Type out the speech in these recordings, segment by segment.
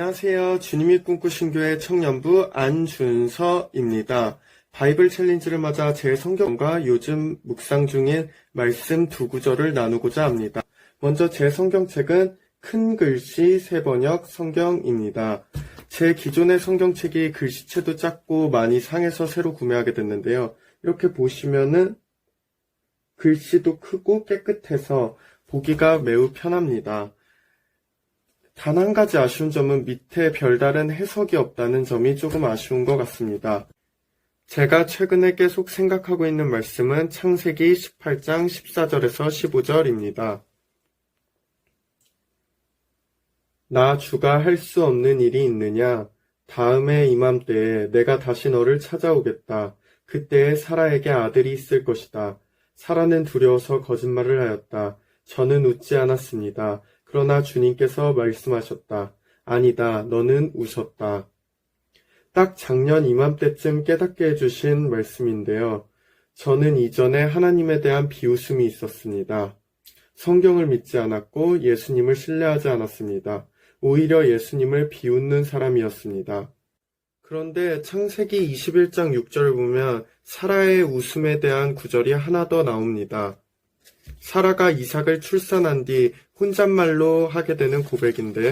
안녕하세요. 주님이 꿈꾸신 교회 청년부 안준서입니다. 바이블 챌린지를 맞아 제 성경과 요즘 묵상 중인 말씀 두 구절을 나누고자 합니다. 먼저 제 성경책은 큰 글씨 세 번역 성경입니다. 제 기존의 성경책이 글씨체도 작고 많이 상해서 새로 구매하게 됐는데요. 이렇게 보시면은 글씨도 크고 깨끗해서 보기가 매우 편합니다. 단 한 가지 아쉬운 점은 밑에 별다른 해석이 없다는 점이 조금 아쉬운 것 같습니다. 제가 최근에 계속 생각하고 있는 말씀은 창세기 18장 14절에서 15절입니다. 나 주가 할 수 없는 일이 있느냐? 다음에 이맘때에 내가 다시 너를 찾아오겠다. 그때에 사라에게 아들이 있을 것이다. 사라는 두려워서 거짓말을 하였다. 저는 웃지 않았습니다. 그러나 주님께서 말씀하셨다. 아니다. 너는 웃었다. 딱 작년 이맘때쯤 깨닫게 해주신 말씀인데요. 저는 이전에 하나님에 대한 비웃음이 있었습니다. 성경을 믿지 않았고 예수님을 신뢰하지 않았습니다. 오히려 예수님을 비웃는 사람이었습니다. 그런데 창세기 21장 6절을 보면 사라의 웃음에 대한 구절이 하나 더 나옵니다. 사라가 이삭을 출산한 뒤 혼잣말로 하게 되는 고백인데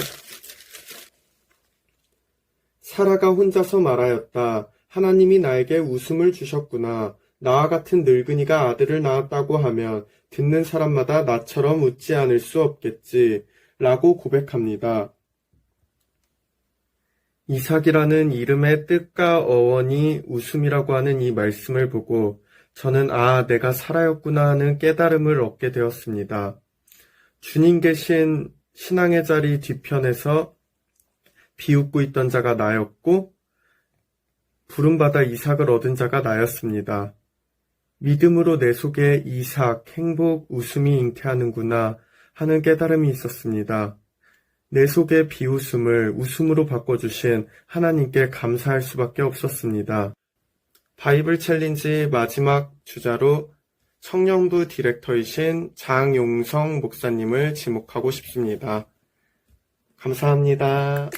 사라가 혼자서 말하였다. 하나님이 나에게 웃음을 주셨구나. 나와 같은 늙은이가 아들을 낳았다고 하면 듣는 사람마다 나처럼 웃지 않을 수 없겠지. 라고 고백합니다. 이삭이라는 이름의 뜻과 어원이 웃음이라고 하는 이 말씀을 보고 저는 아, 내가 살아였구나 하는 깨달음을 얻게 되었습니다. 주님 계신 신앙의 자리 뒤편에서 비웃고 있던 자가 나였고, 부름받아 이삭을 얻은 자가 나였습니다. 믿음으로 내 속에 이삭, 행복, 웃음이 잉태하는구나 하는 깨달음이 있었습니다. 내 속의 비웃음을 웃음으로 바꿔주신 하나님께 감사할 수밖에 없었습니다. 바이블 챌린지 마지막 주자로 청년부 디렉터이신 장용성 목사님을 지목하고 싶습니다. 감사합니다.